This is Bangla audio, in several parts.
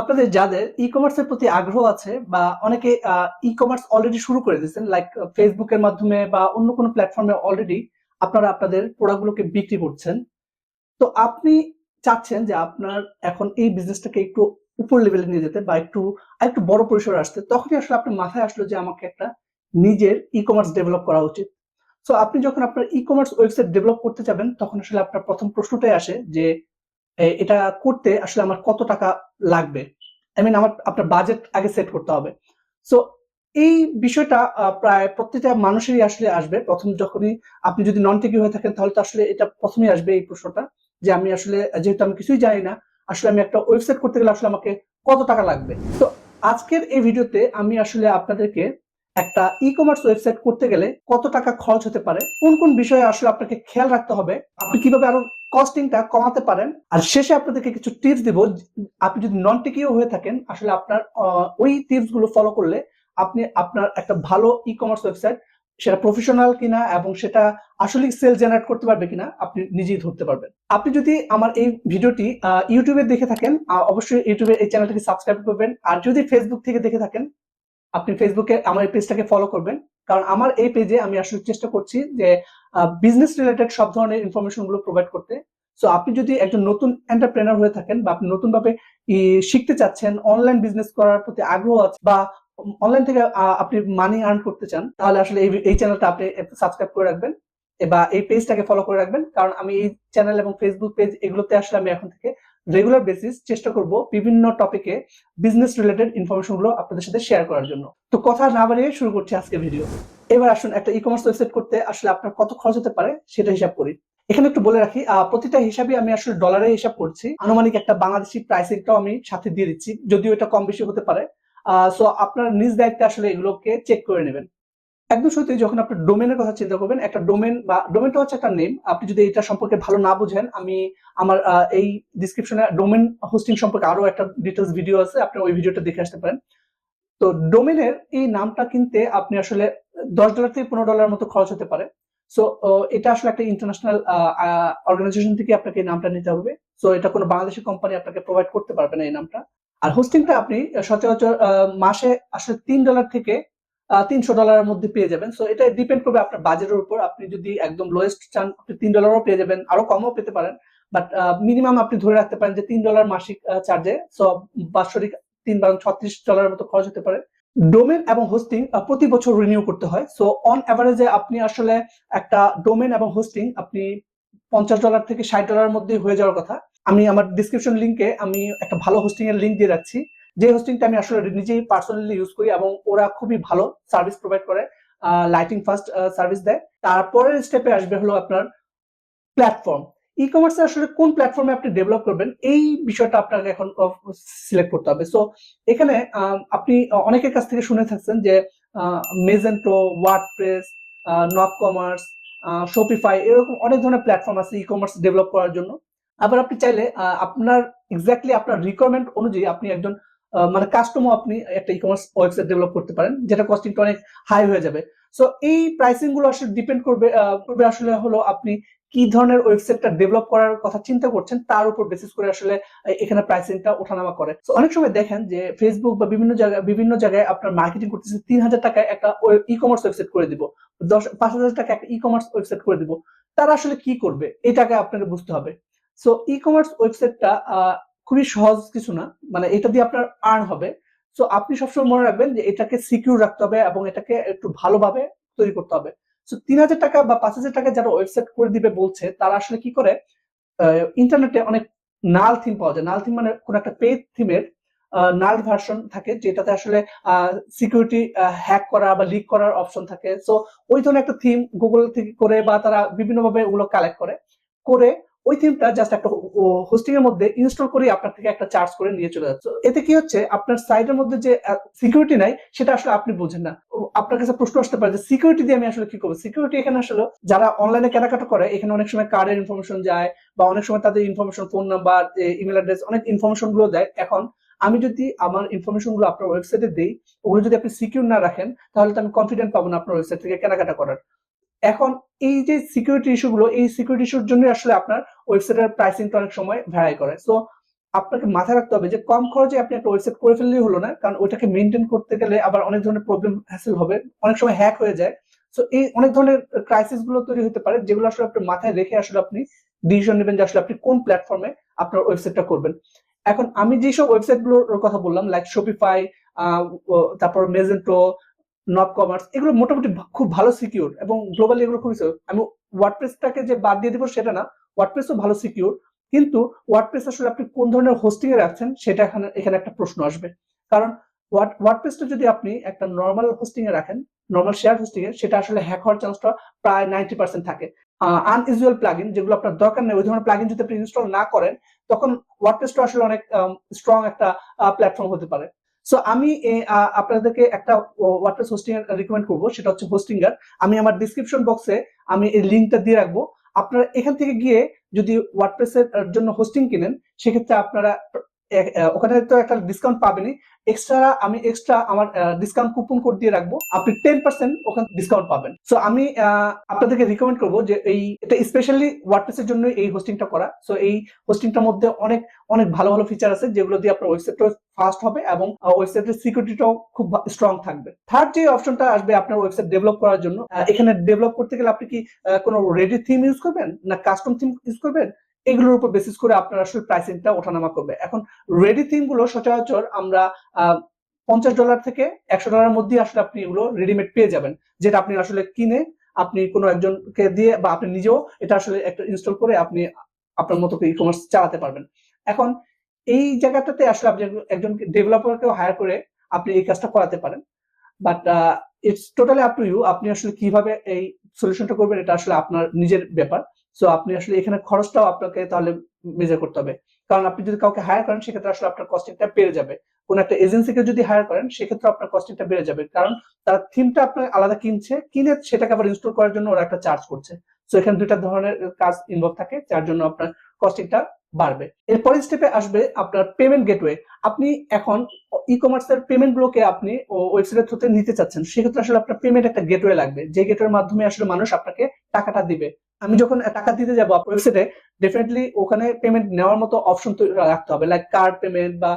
আপনাদের যাদের ই কমার্সের প্রতি আগ্রহ আছে বা অনেকে ই কমার্স অলরেডি শুরু করে দিয়েছেন লাইক ফেসবুকের মাধ্যমে বা অন্য কোনো প্ল্যাটফর্মে অলরেডি আপনারা আপনাদের প্রোডাক্টগুলোকে বিক্রি করছেন, তো আপনি চাচ্ছেন যে আপনার এখন এই বিজনেসটাকে একটু উপর লেভেলে নিয়ে যেতে বা একটু একটু বড় পরিসরে আসতে, তখনই আসলে আপনার মাথায় আসলো যে আমাকে একটা নিজের ই কমার্স ডেভেলপ করা উচিত। সো আপনি যখন আপনার ই কমার্স ওয়েবসাইট ডেভেলপ করতে যাবেন, তখন আসলে আপনার প্রথম প্রশ্নটাই আসে যে এটা করতে আসলে আমার কত টাকা লাগবে? আই মিন আমার, আপনার বাজেট আগে সেট করতে হবে। সো এই বিষয়টা প্রায় প্রত্যেকটা মানুষেরই আসলে আসবে। প্রথম যখনই আপনি যদি নন টেকি হয়ে থাকেন, তাহলে তো আসলে এটা প্রথমেই আসবে এই প্রশ্নটা যে আমি আসলে, যেহেতু আমি কিছুই জানি না, আসলে আমি একটা ওয়েবসাইট করতে গেলে আসলে আমাকে কত টাকা লাগবে? তো আজকের এই ভিডিওতে আমি আসলে আপনাদেরকে একটা ই কমার্স ওয়েবসাইট করতে গেলে কত টাকা খরচ হতে পারে? কোন কোন বিষয়ে আসলে আপনাকে খেয়াল রাখতে হবে? আপনি কীভাবে আরও কস্টিংটা কমাতে পারেন? আর শেষে আপনাদেরকে কিছু টিপস দিব। আপনি যদি নন টেকিও হয়ে থাকেন, আসলে আপনার ওই টিপসগুলো ফলো করলে আপনি আপনার একটা ভালো ই কমার্স ওয়েবসাইট সেটা প্রফেশনাল কিনা এবং সেটা আসলে সেল জেনারেট করতে পারবে কিনা, আপনি নিজেই ধরতে পারবেন। আপনি যদি আমার এই ভিডিওটি ইউটিউবে দেখে থাকেন অবশ্যই ইউটিউবে এই চ্যানেলটিকে সাবস্ক্রাইব করবেন। আর যদি ফেসবুক থেকে দেখে থাকেন আপনি ফেসবুকে আমার এই পেজটাকে ফলো করবেন। কারণ আমার এই পেজে আমি আসলে চেষ্টা করছি যে বিজনেস রিলেটেড সব ধরনের ইনফরমেশনগুলো প্রোভাইড করতে। সো আপনি যদি একজন নতুন এন্টারপ্রেনার হয়ে থাকেন বা আপনি নতুন ভাবে শিখতে চাচ্ছেন অনলাইন বিজনেস করার প্রতি আগ্রহ আছে বা অনলাইন থেকে আপনি মানি আর্ন করতে চান, তাহলে আসলে এই চ্যানেলটা আপনি সাবস্ক্রাইব করে রাখবেন বা এই পেজটাকে ফলো করে রাখবেন। কারণ আমি এই চ্যানেল এবং ফেসবুক পেজ এগুলোতে আসলে আমি এখন থেকে রেগুলার বেসিস চেষ্টা করব বিভিন্ন টপিকে বিজনেস রিলেটেড ইনফরমেশনগুলো আপনাদের সাথে শেয়ার করার জন্য। তো কথা না বাড়িয়ে শুরু করছি আজকে ভিডিও এবার আসুন একটা ই কমার্স ওয়েবসাইট করতে, আসলে আপনার কত খরচ হতে পারে সেটা হিসাব করি। এখানে একটু বলে রাখি প্রতিটা হিসাবে আমি আসলে ডলারে হিসাব করছি। আনুমানিক একটা বাংলাদেশি প্রাইসিংটাও আমি সাথে দিয়ে দিচ্ছি, যদিও এটা কম বেশি হতে পারে। সো আপনার নিজ দায়িত্বে আসলে এগুলোকে চেক করে নেবেন। একদম সত্যি, যখন আপনি ডোমেনের কথা চিন্তা করবেন, একটা ডোমেন বা ডোমেনটা হচ্ছে একটা নেম আপনি যদি এটা সম্পর্কে ভালো না বুঝেন, আমি আমার এই ডিসক্রিপশনে ডোমেন হোস্টিং সম্পর্কে আরও একটা ডিটেলস ভিডিও আছে, আপনি ওই ভিডিওটা দেখে আসতে পারেন। তো ডোমেনের এই নামটা কিনতে আপনি আসলে দশ ডলার থেকে পনেরো ডলার মতো খরচ হতে পারে। সো এটা আসলে একটা ইন্টারন্যাশনাল অর্গানাইজেশন থেকে আপনাকে এই নামটা নিতে হবে। সো এটা কোনো বাংলাদেশি কোম্পানি আপনাকে প্রোভাইড করতে পারবে না এই নামটা। আর হোস্টিংটা আপনি সচরাচর মাসে আসলে তিন ডলার থেকে তিনশো ডলারের মধ্যে পেয়ে যাবেন। সো এটা ডিপেন্ড করবে আপনার বাজেটের উপর। আপনি যদি একদম লোয়েস্ট চান, আপনি তিন ডলারও পেয়ে যাবেন। আরও কমও পেতে পারেন। বাট মিনিমাম আপনি ধরে রাখতে পারেন যে, তিন ডলার মাসিক চার্জে সো বাৎসরিক তিন বারো ছত্রিশ ডলারের মতো খরচ হতে পারে। ডোমেন এবং হোস্টিং প্রতি বছর রিনিউ করতে হয়। সো অন অ্যাভারেজে আপনি আসলে একটা ডোমেন এবং হোস্টিং আপনি পঞ্চাশ ডলার থেকে ষাট ডলারের মধ্যে হয়ে যাওয়ার কথা। আমি আমার ডিসক্রিপশন লিঙ্কে আমি একটা ভালো হোস্টিং এর লিঙ্ক দিয়ে রাখছি। যে হোস্টিংটা আমি আসলে নিজেই পার্সোনালি ইউজ করি এবং ওরা খুবই ভালো সার্ভিস প্রোভাইড করে লাইটিং ফার্স্ট সার্ভিস দেয়। তারপরের স্টেপে আসবে হলো আপনার প্ল্যাটফর্ম ই কমার্সে আসলে কোন প্ল্যাটফর্মে আপনি ডেভেলপ করবেন, এই বিষয়টা আপনাকে এখন সিলেক্ট করতে হবে। সো এখানে আপনি অনেকের কাছ থেকে শুনে থাকছেন যে মেজেন্টো ওয়ার্ডপ্রেস নব কমার্স শপিফাই এরকম অনেক ধরনের প্ল্যাটফর্ম আছে ই কমার্স ডেভেলপ করার জন্য। আবার আপনি চাইলে আপনার এক্স্যাক্টলি আপনার রিকোয়ারমেন্ট অনুযায়ী আপনি একজন মানে কাস্টমও আপনি একটা ই কমার্স ওয়েবসাইট ডেভেলপ করতে পারেন, যেটা কস্টিংটা অনেক হাই হয়ে যাবে। সো এই প্রাইসিংগুলো আসলে ডিপেন্ড করবে করবে আসলে হলো আপনি কি ধরনের ওয়েবসাইটটা ডেভেলপ করার কথা চিন্তা করছেন, তার উপর বেসিস করে আসলে এখানে প্রাইসিংটা ওঠানামা করে। তো অনেক সময় দেখেন যে ফেসবুক বা বিভিন্ন জায়গায় বিভিন্ন জায়গায় আপনার মার্কেটিং করতেছে, তিন হাজার টাকায় একটা ই কমার্স ওয়েবসাইট করে দিব, দশ, পাঁচ হাজার টাকা একটা ই কমার্স ওয়েবসাইট করে দিব। তারা আসলে কি করবে, এটাকে আপনাকে বুঝতে হবে। সো ই কমার্স ওয়েবসাইটটা খুবই সহজ কিছু না। মানে এটা দিয়ে আপনার আর্ন হবে। সো আপনি সবসময় মনে রাখবেন যে এটাকে সিকিউর রাখতে হবে এবং এটাকে একটু ভালোভাবে তৈরি করতে হবে। সো তিন হাজার টাকা বা পাঁচ হাজার টাকা যারা ওয়েবসাইট করে দিবে বলছে, তারা আসলে কি করে? ইন্টারনেটে অনেক নাল থিম পাওয়া যায়। নাল থিম মানে কোন একটা পেড থিমের নাল ভার্সন থাকে, যেটাতে আসলে সিকিউরিটি হ্যাক করা বা লিক করার অপশন থাকে। সো ওই ধরনের একটা থিম গুগল থেকে করে বা তারা বিভিন্নভাবে ওগুলো কালেক্ট করে। করে ওই থিমটা জাস্ট একটা হোস্টিং এর মধ্যে ইনস্টল করে আপনার থেকে একটা চার্জ করে নিয়ে চলে যাচ্ছে। এতে কি হচ্ছে? আপনার সাইটের মধ্যে যে সিকিউরিটি নাই, সেটা আসলে আপনি বুঝেন না। আপনার কাছে প্রশ্ন আসতে পারে যে সিকিউরিটি দিয়ে আমি আসলে কি করব? সিকিউরিটি এখানে আসলে যারা অনলাইনে কেনাকাটা করে, এখানে অনেক সময় কার্ডের ইনফরমেশন যায়, বা অনেক সময় তাদের information phone number email address অনেক ইনফরমেশনগুলো দেয়। এখন আমি যদি আমার ইনফরমেশনগুলো আপনার ওয়েবসাইটে দেই, ওগুলো যদি আপনি সিকিউর না রাখেন, তাহলে তো আমি কনফিডেন্ট পাবো না আপনার ওয়েবসাইট থেকে কেনাকাটা করার। এখন এই যে সিকিউরিটি ইস্যু গুলো, এই সিকিউরিটি ইস্যুর জন্য আসলে আপনার ওয়েবসাইটের প্রাইসিংটা অনেক সময় ভ্যারাই করে। সো আপনাকে মাথায় রাখতে হবে যে কম খরচে আপনি একটা ওয়েবসাইট করে ফেললেই হলো না, কারণ ওইটাকে মেনটেন করতে গেলে আবার অনেক ধরনের প্রবলেম হ্যাসেল হবে, অনেক সময় হ্যাক হয়ে যায়। সো এই অনেক ধরনের ক্রাইসিসগুলো তৈরি হতে পারে, যেগুলো আসলে আপনি মাথায় রেখে আসলে আপনি ডিসিশন নেবেন যে আসলে আপনি কোন প্ল্যাটফর্মে আপনার ওয়েবসাইটটা করবেন। এখন আমি যেসব ওয়েবসাইটগুলোর কথা বললাম লাইক শপিফাই তারপর মেজেন্টো নব কমার্স এগুলো মোটামুটি খুব ভালো সিকিউর এবং গ্লোবালি এগুলো খুবই। আমি ওয়ার্ডপ্রেসটাকে যে বাদ দিয়ে দিব সেটা না ওয়ার্ডপ্রেসও ভালো সিকিউর কিন্তু ওয়ার্ডপ্রেস আসলে আপনি কোন ধরনের হোস্টিং এ রাখছেন সেটা এখানে এখানে একটা প্রশ্ন আসবে। কারণ ওয়ার্ডপ্রেসটা যদি আপনি একটা নর্মাল হোস্টিং এ রাখেন নর্মাল শেয়ার হোস্টিং এ, সেটা আসলে হ্যাক হওয়ার চান্সটা প্রায় নাইনটি পার্সেন্ট থাকে। আনইউজুয়াল প্লাগইন যেগুলো আপনার দরকার নেই, ওই ধরনের প্লাগইন যদি আপনি ইনস্টল না করেন, তখন ওয়ার্ডপ্রেসটা আসলে অনেক স্ট্রং একটা প্ল্যাটফর্ম হতে পারে। সো আমি আপনাদেরকে একটা ওয়ার্ডপ্রেস হোস্টিং রিকমেন্ড করব, সেটা হচ্ছে হোস্টিঙ্গার আমি আমার ডিসক্রিপশন বক্সে আমি এই লিঙ্কটা দিয়ে রাখব। আপনারা এখান থেকে গিয়ে যদি ওয়ার্ডপ্রেসের জন্য হোস্টিং কিনেন সেক্ষেত্রে আপনারা ওখানে তো একটা ডিসকাউন্ট পাবেনি এক্সট্রা আমি এক্সট্রা আমার ডিসকাউন্ট কুপন কোড দিয়ে রাখব। আপনি টেন পার্সেন্ট ওখানে ডিসকাউন্ট পাবেন। সো আমি আপনাদেরকে রিকমেন্ড করব যে এই, এটা স্পেশালি ওয়ার্ডপ্রেস এর জন্য এই হোস্টিংটা করা। সো এই হোস্টিংটার মধ্যে অনেক অনেক ভালো ভালো ফিচার আছে, যেগুলো দিয়ে আপনার ওয়েবসাইটটা ফাস্ট হবে এবং ওয়েবসাইটের সিকিউরিটিটাও খুব স্ট্রং থাকবে। থার্ড যে অপশনটা আসবে আপনার ওয়েবসাইট ডেভেলপ করার জন্য এখানে ডেভেলপ করতে গেলে আপনি কি কোনো রেডি থিম ইউজ করবেন? না কাস্টম থিম ইউজ করবেন? এগুলোর উপর বেসিস করে আপনার আসলে প্রাইসিংটা ওঠানামা করবে। এখন রেডি থিমগুলো সচরাচর আমরা পঞ্চাশ ডলার থেকে একশো ডলারের মধ্যে আসলে আপনি এগুলো রেডিমেড পেয়ে যাবেন। যেটা আপনি আসলে কিনে আপনি কোনো একজনকে দিয়ে বা আপনি নিজেও এটা আসলে একটা ইনস্টল করে আপনি আপনার মতো ই কমার্স চালাতে পারবেন। এখন এই জায়গাটাতে আসলে আপনি একজন ডেভেলপারকেও হায়ার করে আপনি এই কাজটা করাতে পারেন। But it's totally up to you আপনি আসলে কীভাবে এই সলিউশনটা করবেন এটা আসলে আপনার নিজের ব্যাপার। সো আপনি আসলে এখানে খরচটাও আপনাকে তাহলে মেজার করতে হবে। কারণ আপনি যদি কাউকে হায়ার করেন, সেক্ষেত্রে আসলে আপনার কস্টিংটা বেড়ে যাবে। কোন একটা এজেন্সিকে যদি হায়ার করেন, সেক্ষেত্রে আপনার কস্টিংটা বেড়ে যাবে। কারণ তার থিমটা আপনার আলাদা কিনছে, কিনে সেটাকে আবার ইনস্টল করার জন্য ওরা একটা চার্জ করছে। সো এখানে দুইটা ধরনের কাজ ইনভলভ থাকে, যার জন্য আপনার কস্টিংটা বাড়বে। এরপরের স্টেপে আসবে আপনার পেমেন্ট গেটওয়ে আপনি এখন ই কমার্সের পেমেন্ট গুলোকে আপনি ওয়েবসাইটের থ্রুতে নিতে চাচ্ছেন, সেক্ষেত্রে আসলে আপনার পেমেন্ট একটা গেটওয়ে লাগবে। যে গেটওয়ের মাধ্যমে আসলে মানুষ আপনাকে টাকাটা দিবে। আমি যখন টাকা দিতে যাব ওয়েবসাইটে ডেফিনেটলি ওখানে পেমেন্ট নেওয়ার মতো অপশন তো রাখতে হবে। লাইক কার্ড পেমেন্ট বা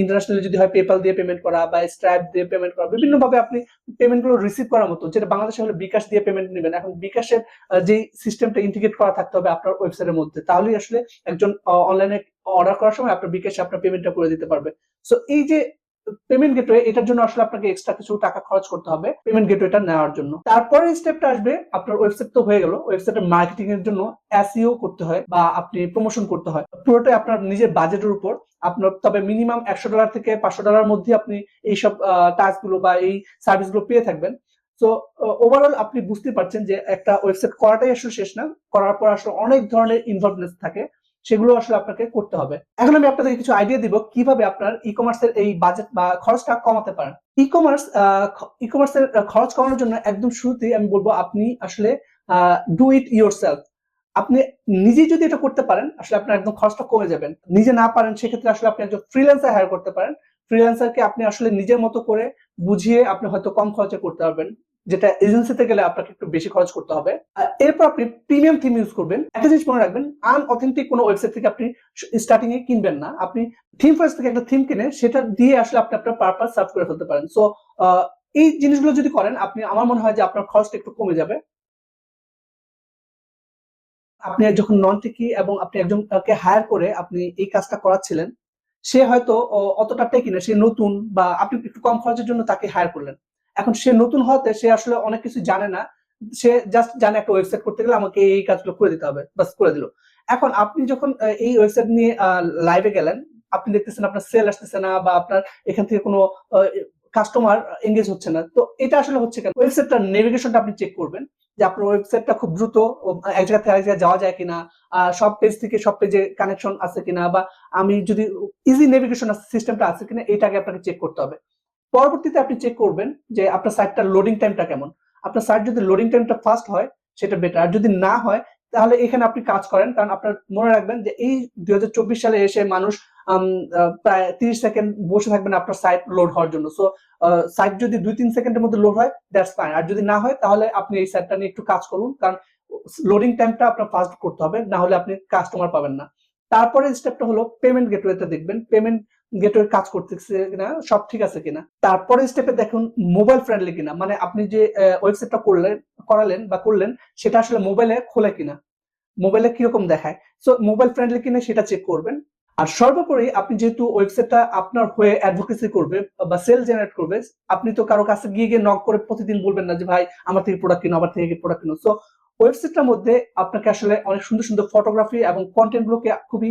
ইন্টারন্যাশনালি যদি হয় পেপাল দিয়ে পেমেন্ট করা বা স্ট্রাইপ দিয়ে পেমেন্ট করা বিভিন্ন ভাবে আপনি পেমেন্টগুলো রিসিভ করার মতো, যেটা বাংলাদেশে হলে বিকাশ দিয়ে পেমেন্ট নেবেন। এখন বিকাশের যে সিস্টেমটা ইন্টিগ্রেট করা থাকতে হবে আপনার ওয়েবসাইটের মধ্যে, তাহলেই আসলে একজন অনলাইনে অর্ডার করার সময় আপনার বিকাশে আপনার পেমেন্টটা করে দিতে পারবে। সো এই যে পেমেন্ট গেটওয়ে এটার জন্য আসলে আপনাকে এক্সট্রা কিছু টাকা খরচ করতে হবে পেমেন্ট গেটওয়েটা নেওয়ার জন্য। তারপরে স্টেপটা আসবে, আপনার ওয়েবসাইট তো হয়ে গেল ওয়েবসাইটের মার্কেটিং এর জন্য এসইও করতে হয় বা আপনি প্রমোশন করতে হয়। পুরোটাই আপনার নিজের বাজেটের উপর। আপনার, তবে মিনিমাম একশো ডলার থেকে পাঁচশো ডলার মধ্যে আপনি এইসব টাস্কগুলো বা এই সার্ভিসগুলো পেয়ে থাকবেন। তো ওভারঅল আপনি বুঝতে পারছেন যে একটা ওয়েবসাইট করাটাই আসলে শেষ না। করার পর আসলে অনেক ধরনের ইনভলভনেস থাকে। সেগুলো আসলে আপনাকে করতে হবে। এখন আমি আপনাদের কিছু আইডিয়া দিব কীভাবে আপনার ই কমার্সের এই বাজেট বা খরচটা কমাতে পারেন। ই কমার্স ই কমার্সের খরচ কমানোর জন্য একদম শুরুতেই আমি বলব আপনি আসলে ডু ইট ইউর সেলফ আপনি নিজে যদি এটা করতে পারেন, আসলে আপনার একদম খরচটা কমে যাবেন। নিজে না পারেন, সেক্ষেত্রে আসলে আপনি একজন ফ্রিল্যান্সার হায়ার করতে পারেন। ফ্রিল্যান্সারকে আপনি আসলে নিজের মতো করে বুঝিয়ে আপনি হয়তো কম খরচে করতে পারবেন, যেটা এজেন্সিতে গেলে আপনাকে একটু বেশি খরচ করতে হবে। এরপর আপনি প্রিমিয়াম থিম ইউজ করবেন। একটা জিনিস মনে রাখবেন আনঅথেন্টিক কোনো ওয়েবসাইট থেকে আপনি স্টার্টিং এ কিনবেন না। আপনি থিম ফার্স্ট থেকে একটা থিম কিনে সেটা দিয়ে আসলে আপনি আপনার পারপাস সার্ভ করে ফেলতে পারেন। সো এই জিনিসগুলো যদি করেন, আপনি, আমার মনে হয় যে আপনার খরচটা একটু কমে যাবে। আপনি যখন নন টেকি এবং আপনি একজনকে হায়ার করে আপনি এই কাজটা করাচ্ছিলেন সে হয়তো অতটা টেকি না সে নতুন বা আপনি একটু কম খরচের জন্য তাকে হায়ার করলেন। এখন সে নতুন হতে সে আসলে অনেক কিছু জানে না। সে জাস্ট জানে একটা ওয়েবসাইট করতে গেলে আমাকে এই কাজগুলো করে দিতে হবে বাস করে দিল। এখন আপনি যখন এই ওয়েবসাইট নিয়ে লাইভে গেলেন, আপনি দেখতেছেন আপনার সেল আসতেছে না বা আপনার এখান থেকে কোনো কাস্টমার এঙ্গেজ হচ্ছে না। তো এটা আসলে হচ্ছে কেন? ওয়েবসাইটটা নেভিগেশনটা আপনি চেক করবেন যে আপনার ওয়েবসাইটটা খুব দ্রুত এক জায়গা থেকে আরেক জায়গায় যাওয়া যায় কিনা সব পেজ থেকে সব পেজে কানেকশন আছে কিনা, বা আমি যদি ইজি নেভিগেশন সিস্টেমটা আছে কিনা এটাকে আপনাকে চেক করতে হবে। পরবর্তীতে আপনি চেক করবেন যে আপনার সাইটটার লোডিং টাইমটা কেমন। আপনার সাইট যদি লোডিং টাইমটা ফাস্ট হয়, সেটা বেটার আর যদি না হয়, তাহলে এখানে আপনি কাজ করেন, কারণ আপনার মনে রাখবেন যে এই দুই হাজার চব্বিশ সালে এসে মানুষ প্রায় তিরিশ সেকেন্ড বসে থাকবেন আপনার সাইট লোড হওয়ার জন্য। সো সাইট যদি দুই তিন সেকেন্ডের মধ্যে লোড হয় দ্যাটস ফাইন আর যদি না হয়, তাহলে আপনি এই সাইটটা নিয়ে একটু কাজ করুন, কারণ লোডিং টাইমটা আপনার ফাস্ট করতে হবে, না হলে আপনি কাস্টমার পাবেন না। তারপরে স্টেপটা হলো পেমেন্ট গেটওয়েতে দেখবেন পেমেন্ট গেটওয়ে কাজ করতেছে কিনা, সব ঠিক আছে কিনা। তারপরে স্টেপে দেখুন মোবাইল ফ্রেন্ডলি কিনা মানে আপনি যে ওয়েবসাইটটা করলেন, করালেন বা করলেন, সেটা আসলে মোবাইলে খোলে কিনা। মোবাইলে কীরকম দেখায়? সো মোবাইল ফ্রেন্ডলি কিনা সেটা চেক করবেন। আর সর্বোপরি আপনি যেহেতু ওয়েবসাইটটা আপনার হয়ে অ্যাডভোকেসি করবে বা সেল জেনারেট করবে, আপনি তো কারও কাছে গিয়ে গিয়ে নক করে প্রতিদিন বলবেন না যে, ভাই, আমার থেকে প্রোডাক্ট কিনো, আমার থেকে প্রোডাক্ট কিনো। সো ওয়েবসাইটটার মধ্যে আপনাকে আসলে অনেক সুন্দর সুন্দর ফটোগ্রাফি এবং কন্টেন্ট গুলোকে খুবই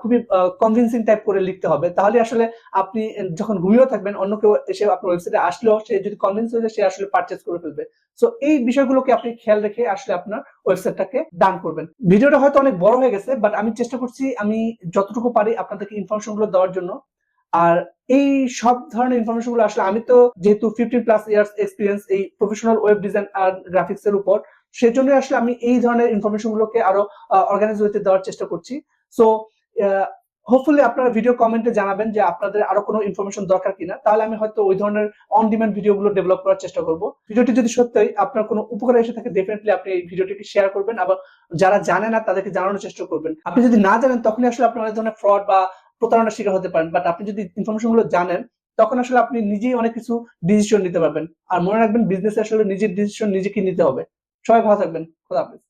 খুবই কনভিনসিং টাইপ করে লিখতে হবে। তাহলে আসলে আপনি যখন ঘুমিয়েও থাকবেন, অন্য কেউ এসে আপনার ওয়েবসাইটে আসলেও সে যদি কনভিন্স হয়ে যায়, সে আসলে পারচেস করে ফেলবে। সো এই বিষয়গুলোকে আপনি খেয়াল রেখে আসলে আপনার ওয়েবসাইটটাকে ডান করবেন। ভিডিওটা হয়তো অনেক বড় হয়ে গেছে বাট আমি চেষ্টা করছি, আমি যতটুকু পারি আপনাদেরকে ইনফরমেশনগুলো দেওয়ার জন্য। আর এই সব ধরনের ইনফরমেশনগুলো আসলে আমি তো যেহেতু ফিফটিন প্লাস ইয়ার্স এক্সপিরিয়েন্স এই প্রফেশনাল ওয়েব ডিজাইন আর গ্রাফিক্স এর উপর সেজন্য আসলে আমি এই ধরনের ইনফরমেশন গুলোকে আরও অর্গানাইজ হতে দেওয়ার চেষ্টা করছি। সো হোপফুলি আপনারা ভিডিও কমেন্টে জানাবেন যে আপনাদের আরও কোনো ইনফরমেশন দরকার কিনা। তাহলে আমি হয়তো ওই ধরনের অন ডিমান্ড ভিডিও গুলো ডেভেলপ করার চেষ্টা করব। ভিডিওটি যদি সত্যি আপনার কোনো উপকার এসে থাকে ডেফিনেটলি আপনি এই ভিডিওটিকে শেয়ার করবেন। আবার যারা জানে না, তাদেরকে জানানোর চেষ্টা করবেন। আপনি যদি না জানেন, তখনই আসলে আপনি অনেক ধরনের ফ্রড বা প্রতারণার শিকার হতে পারেন। বাট আপনি যদি ইনফরমেশনগুলো জানেন, তখন আসলে আপনি নিজেই অনেক কিছু ডিসিশন নিতে পারবেন। আর মনে রাখবেন বিজনেসে আসলে নিজের ডিসিশন নিজেকে নিতে হবে। সবাই ভালো থাকবেন। খোদা হাফেজ।